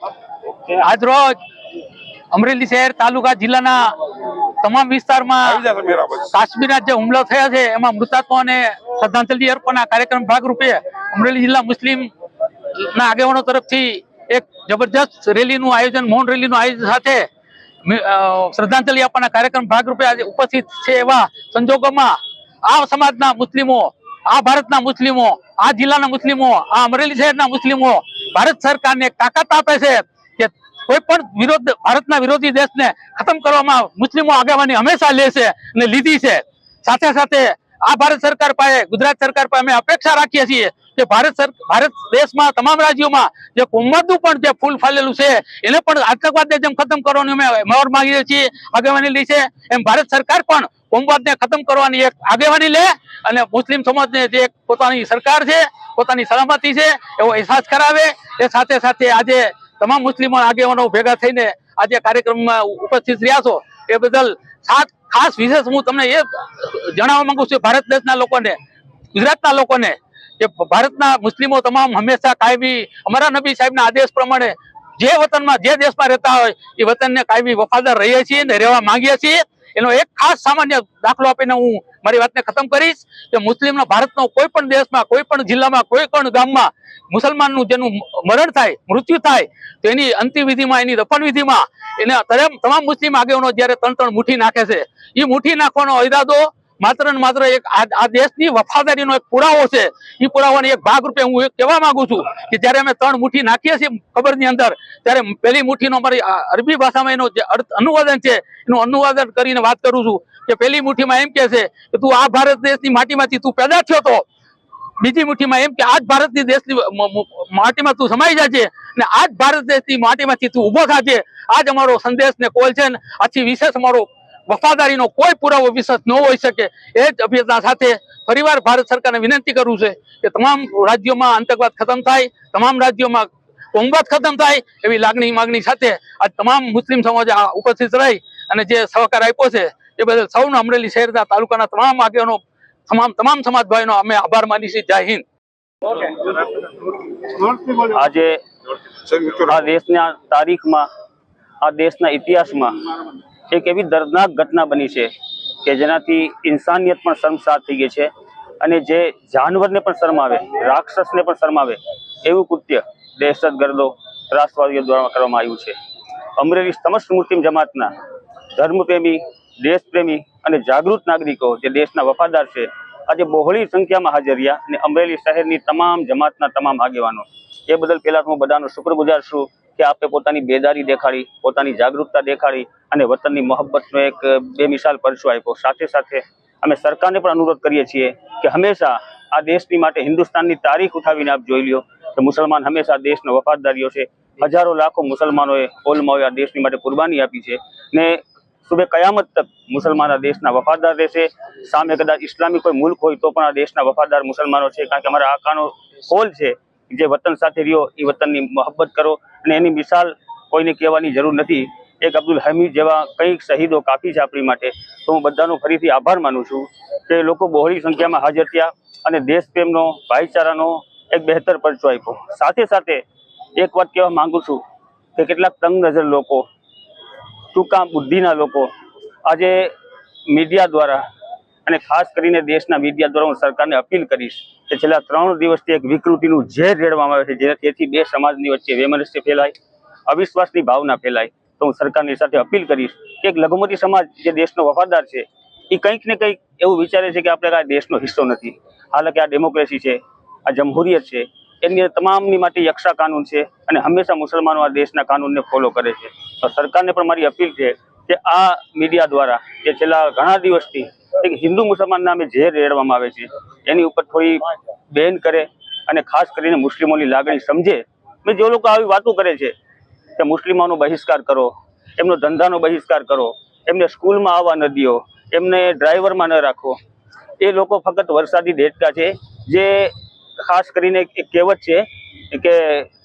આજ રોજ અમરેલી શહેર તાલુકા જિલ્લાના તમામ વિસ્તારમાં કાશ્મીરના જે હુમલો થયા છે એમાં મૃતાત્માઓને શ્રદ્ધાંજલિ અર્પણના કાર્યક્રમ ભાગરૂપે અમરેલી જિલ્લા મુસ્લિમ ના આગેવાનો તરફથી એક જબરજસ્ત રેલીનું આયોજન મૌન રેલીનું આયોજન સાથે શ્રદ્ધાંજલિ આપવાના કાર્યક્રમ ભાગરૂપે આજે ઉપસ્થિત છે એવા સંજોગોમાં આ સમાજના મુસ્લિમો આ ભારતના મુસ્લિમો આ જિલ્લાના મુસ્લિમો આ અમરેલી શહેરના મુસ્લિમો ભારત સરકારને તાકાત આપે છે કે કોઈ પણ વિરોધ ભારતના વિરોધી દેશને ખતમ કરવામાં મુસ્લિમો આગેવાની હંમેશા લે છે અને લીધી છે. સાથે સાથે આ ભારત સરકાર પાસે ગુજરાત સરકાર પાસે અમે અપેક્ષા રાખીએ છીએ કે ભારત ભારત દેશમાં તમામ રાજ્યોમાં જે કોમવાદનું પણ જે ફૂલ ફાલેલું છે, એને પણ આતંકવાદને જેમ ખતમ કરવાની અમે મોર માંગીએ છીએ, આગેવાની લી છે, એમ ભારત સરકાર પણ કોમવાદને ખતમ કરવાની એક આગેવાની લે અને મુસ્લિમ સમાજને જે પોતાની સરકાર છે, પોતાની સલામતી છે, એવો અહેસાસ કરાવે. એ સાથે સાથે આજે તમામ મુસ્લિમો આગેવાનો ભેગા થઈને આજે કાર્યક્રમમાં ઉપસ્થિત રહ્યા છો. એ બદલ ખાસ ખાસ વિશેષ હું તમને એ જણાવવા માંગુ છું, ભારત દેશના લોકોને, ગુજરાતના લોકોને કે ભારતના મુસ્લિમો તમામ હંમેશા કાયમી, અમારા નબી સાહેબના આદેશ પ્રમાણે જે વતનમાં, જે દેશમાં રહેતા હોય, એ વતનને કાયમી વફાદાર રહીએ છીએ અને રહેવા માંગીએ છીએ. એનો એક ખાસ સામાન્ય દાખલો આપીને હું મારી વાતને ખતમ કરીશ કે મુસ્લિમનો ભારતનો કોઈ પણ દેશમાં, કોઈ પણ જિલ્લામાં, કોઈ પણ ગામમાં મુસલમાનનું જેનું મરણ થાય, મૃત્યુ થાય, તો એની અંતિમ વિધિમાં એની દફનવિધિમાં એને તમામ મુસ્લિમ આગેવાનો જ્યારે ત્રણ ત્રણ મુઠ્ઠી નાખે છે એ મુઠ્ઠી નાખવાનો ઈરાદો માત્ર ને માત્ર એક આ દેશની વફાદારીનો એક પુરાવો છે. એ પુરાવાની એક ભાગ રૂપે હું કહેવા માંગુ છું કે જ્યારે અમે ત્રણ મુઠ્ઠી નાખીએ છીએ ખબરની અંદર, ત્યારે પહેલી મુઠ્ઠીનો અમારી અરબી ભાષામાં એનો જે અનુવાદન છે, એનું અનુવાદન કરીને વાત કરું છું કે પહેલી મુઠ્ઠીમાં એમ કે છે કે તું આ ભારત દેશની માટીમાંથી તું પેદા થયો તો, બીજી મુઠ્ઠીમાં એમ કે આજ ભારતની દેશની માટીમાં તું સમાઈ જાજે ને આજ ભારત દેશની માટીમાંથી તું ઊભો થશે આજ અમારો સંદેશ ને કોલ છે ને આથી વિશેષ અમારો વફાદારીનો કોઈ પુરાવો વિશેષ ન હોઈ શકે, એ જ અભ્યર્થના સાથે ફરીવાર ભારત સરકારને વિનંતી કરું છે કે તમામ રાજ્યોમાં આતંકવાદ ખતમ થાય, તમામ રાજ્યોમાં કોંગવાદ ખતમ થાય એવી લાગણી માગણી સાથે આ તમામ મુસ્લિમ સમાજ ઉપસ્થિત રહી અને જે સહકાર આપ્યો છે, એ બદલ સૌનો અમરેલી શહેરના તાલુકાના તમામ આગેવાનો, તમામ તમામ સમાજ ભાઈનો અમે આભાર માની છીએ. જય હિન્દ. આજે આ દેશના તારીખમાં, આ દેશના ઇતિહાસમાં એક એવી દર્દનાક ઘટના બની છે કે જેનાથી ઇન્સાનિયત પણ શર્મસાર થઈ ગઈ છે અને જે જાનવરને પણ શરમાવે, રાક્ષસને પણ શરમાવે, એવું કૃત્ય દહેશતગર્દો ત્રાસવાદીઓ દ્વારા કરવામાં આવ્યું છે. અમરેલી સમસ્ત મુસ્લિમ જમાતના ધર્મપ્રેમી, દેશપ્રેમી અને જાગૃત નાગરિકો જે દેશના વફાદાર છે, આજે બહોળી સંખ્યામાં હાજર રહ્યા અને અમરેલી શહેરની તમામ જમાતના તમામ આગેવાનો, એ બદલ પહેલા હું બધાનો શુક્રગુજાર છું. કે આપે પોતાની બેદારી દેખાડી, પોતાની જાગૃતતા દેખાડી અને વતનની મોહબ્બતનો એક બેમિસાલ પરચો આપ્યો. સાથે સાથે અમે સરકારને પણ અનુરોધ કરીએ છીએ કે હંમેશા આ દેશની માટે હિન્દુસ્તાનની તારીખ ઉઠાવીને આપ જોઈ લ્યો કે મુસલમાન હંમેશા દેશનો વફાદારીઓ છે. હજારો લાખો મુસલમાનોએ ઓલમાઓએ આ દેશની માટે કુરબાની આપી છે. ને સુબે કયામત તક મુસલમાન આ દેશના વફાદાર રહેશે. સામે કદાચ ઇસ્લામી કોઈ મુલ્ક હોય તો પણ આ દેશના વફાદાર મુસલમાનો છે. કારણ કે અમારા આકાનો કોલ છે. જે વતન સાથે રહ્યો, એ વતનની મહબ્બત કરો. અને એની મિસાલ કોઈને કહેવાની જરૂર નથી. એક અબ્દુલ હમીદ જેવા કંઈક શહીદો કાફી છે આપણી માટે. તો હું બધાનો ફરીથી આભાર માનું છું કે લોકો બહોળી સંખ્યામાં હાજર થયા અને દેશ પ્રેમનો ભાઈચારાનો એક બહેતર પરચો આપ્યો. સાથે સાથે એક વાત કહેવા માંગુ છું કે કેટલાક તંગ નજર લોકો, ટૂંકા બુદ્ધિના લોકો આજે મીડિયા દ્વારા અને ખાસ કરીને દેશના મીડિયા દ્વારા હું સરકારને અપીલ કરીશ કે છેલ્લા ત્રણ દિવસથી એક વિકૃતિનું ઝેર રેડવામાં આવે છે જેનાથી બે સમાજની વચ્ચે વેમનસ્ય ફેલાય, અવિશ્વાસની ભાવના ફેલાય. તો હું સરકારની સાથે અપીલ કરીશ કે એક લઘુમતી સમાજ, જે દેશનો વફાદાર છે, એ કંઈક ને કંઈક એવું વિચારે છે કે આપણે આ દેશનો હિસ્સો નથી. હાલાકે આ ડેમોક્રેસી છે, આ જમહુરિયત છે, એની તમામની માટે યક્ષા કાનૂન છે અને હંમેશા મુસલમાનો આ દેશના કાનૂનને ફોલો કરે છે. તો સરકારને પણ મારી અપીલ છે કે આ મીડિયા દ્વારા, જે છેલ્લા ઘણા દિવસથી એક હિન્દુ મુસલમાન નામે ઝેર રેડવામાં આવે છે, એની ઉપર થોડી બેન કરે અને ખાસ કરીને મુસ્લિમોની લાગણી સમજે, મેં જે લોકો આવી વાતો કરે છે, કે મુસ્લિમોનો બહિષ્કાર કરો, એમનો ધંધાનો બહિષ્કાર કરો, એમને સ્કૂલમાં આવવા ન દો એમને ડ્રાઈવરમાં ન રાખો. એ લોકો ફક્ત વરસાદી દેડકા છે, જે ખાસ કરીને એક કહેવત છે કે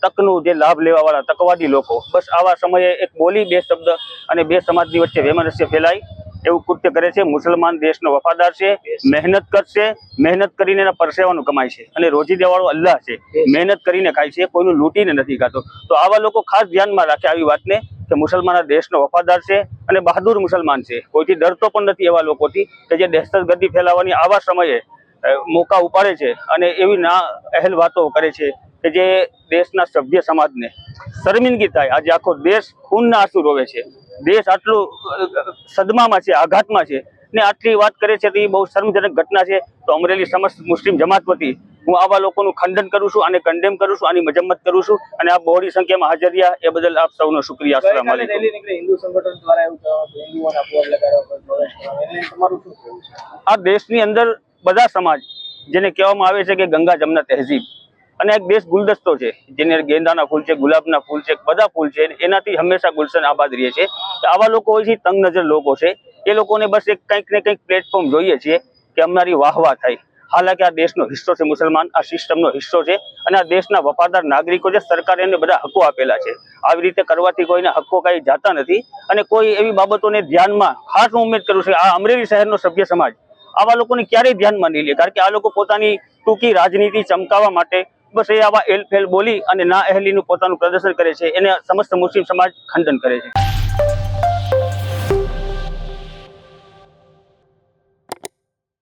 તકનું જે લાભ લેવાવાળા તકવાદી લોકો. બસ આવા સમયે એક બોલી બે શબ્દ અને બે સમાજની વચ્ચે વેમનસ્ય ફેલાય. એવું કૃત્ય કરે છે. મુસલમાન દેશનો વફાદાર છે. મહેનત કરશે. મહેનત કરીને એના પરસેવાનું કમાય છે. અને રોજી દેવાળો અલ્લાહ છે. મહેનત કરીને ખાય છે. કોઈનું લૂંટીને નથી ખાતો. તો આવા લોકો ખાસ ધ્યાનમાં રાખે આવી વાતને કે મુસલમાન દેશનો વફાદાર છે અને બહાદુર મુસલમાન છે. કોઈથી ડરતો પણ નથી એવા લોકોથી કે જે દહેશતગર્દી ફેલાવવાની આવા સમયે મોકા ઉપાડે છે અને એવી ના અહેલ વાતો કરે છે કે જે દેશના સભ્ય સમાજને શર્મિંદગી થાય. આજે આખો દેશ ખૂનના આંસુ રોવે છે. દેશ આટલું સદમામાં છે આઘાતમાં છે ને આટલી વાત કરે છે તો એ બહુ શરમજનક ઘટના છે. તો અમરેલી સમસ્ત મુસ્લિમ જમાત વતી હું આવા લોકોનું ખંડન કરું છું અને કન્ડેમ કરું છું આની મજમ્મત કરું છું અને આ બહોળી સંખ્યામાં હાજર રહ્યા એ બદલ આપ સૌનો શુક્રિયા. અસલામ હિન્દુ સંગઠન દ્વારા એવું આ દેશની અંદર બધા સમાજ જેને કહેવામાં આવે છે કે ગંગા જમના તહેઝીબ અને એક દેશ ગુલદસ્તો છે, જેની ગેંદાના ફૂલ છે, ગુલાબના ફૂલ છે, બધા ફૂલ છે એનાથી હંમેશા ગુલશન આબાદ રહે છે. તો આવા લોકો હોય છે તંગ નજર લોકો છે. એ લોકોને બસ એક કંઈક ને કંઈક પ્લેટફોર્મ જોઈએ છીએ કે અમારી વાહવા થાય. હાલાકી આ દેશનો હિસ્સો છે, મુસલમાન, આ સિસ્ટમનો હિસ્સો છે, અને આ દેશના વફાદાર નાગરિકો છે, સરકારે એને બધા હકો આપેલા છે. આવી રીતે કરવાથી કોઈને હક્કો કાંઈ જાતા નથી, અને કોઈ એવી બાબતોને ધ્યાનમાં ખાસ હું ઉમેદ કરું છું આ અમરેલી શહેરનો સભ્ય સમાજ આવા લોકોને ક્યારેય ધ્યાનમાં નહીં લે, કારણ કે આ લોકો પોતાની ટૂંકી રાજનીતિ ચમકાવવા માટે બસ એ આવા એલફેલ બોલી અને ના અહેલીનું પોતાનું પ્રદર્શન કરે છે. એને સમસ્ત મુસ્લિમ સમાજ ખંડન કરે છે.